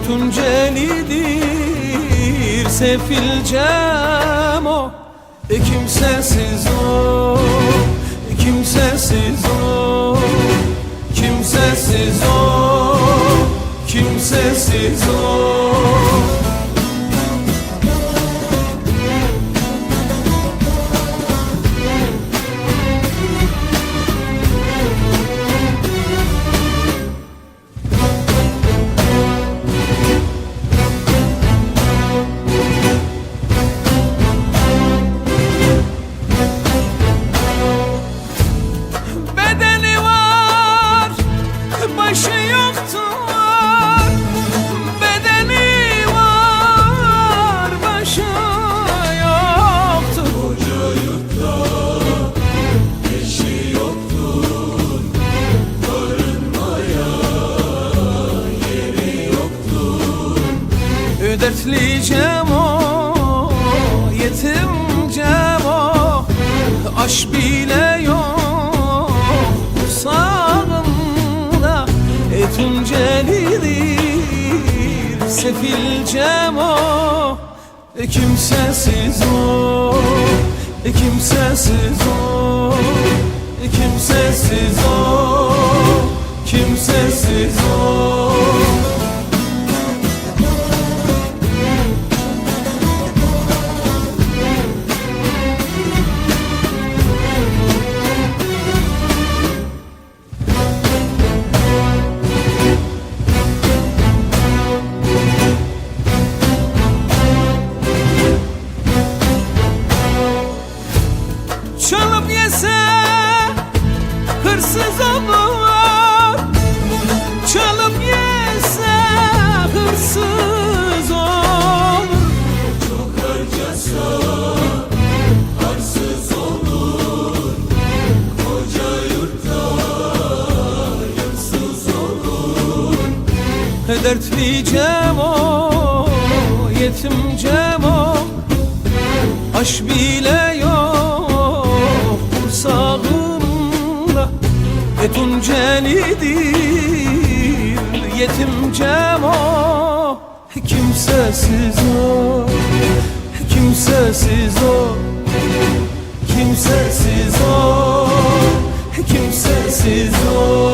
E Tuncelidir sefil Cemo E kimsesiz o, e kimsesiz o. Kimsesiz o, kimsesiz o Dertli Cemo, yetim Cemo Aş bile yok sağında Tuncelidir sefil Cemo E kimsesiz o, e kimsesiz o E kimsesiz o, Dertli Cemo, yetim Cemo Aş bile yok kursağımda. E Tuncelidir yetim Cemo Kimsesiz o, kimsesiz o Kimsesiz o, kimsesiz o